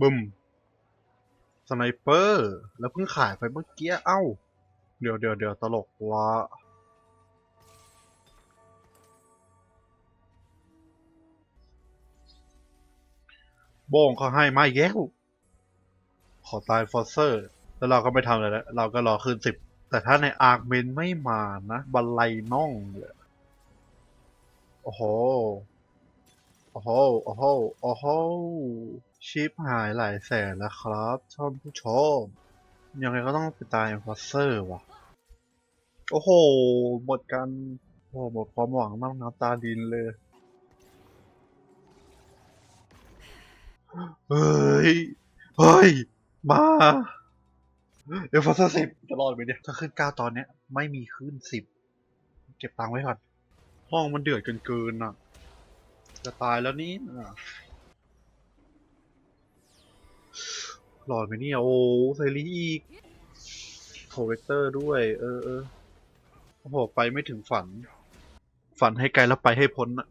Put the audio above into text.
บึมสไนเปอร์ แล้วเพิ่งขายไปเมื่อกี้ เอ้า เดี๋ยวเดี๋ยวเดี๋ยวตลกวะโบ้งเขาให้มาอีกแล้ว ขอตายฟอสเซอร์ แล้วเราก็ไม่ทำอะไรแล้ว เราก็รอคืนสิบ แต่ถ้าในอาร์คเมนไม่มานะ บันไลน่องเลยโอ้โห โอ้โห โอ้โห โอ้โห ชิปหายหลายแสนแล้วครับท่านผู้ชม ยังไงก็ต้องไปตายฟอสเซอร์ว่ะ โอ้โห หมดกันโอ้โหหมดความหวังมากน้ำตาดินเลย เฮ้ย เฮ้ย มาเอฟอสเซอร์สิบจะรอดไหมเนี่ย ถ้าขึ้นเก้าตอนเนี้ย ไม่มีขึ้นสิบ เก็บตังค์ไว้ก่อน ห้องมันเดือดเกินเกินอะ จะตายแล้วนี่หลอดไหมเนี่ย โอ้ไซรีอีกโคเวกเตอร์ด้วย เออเออโอ้โห ไปไม่ถึงฝัน ฝันให้ไกลแล้วไปให้พ้นอะ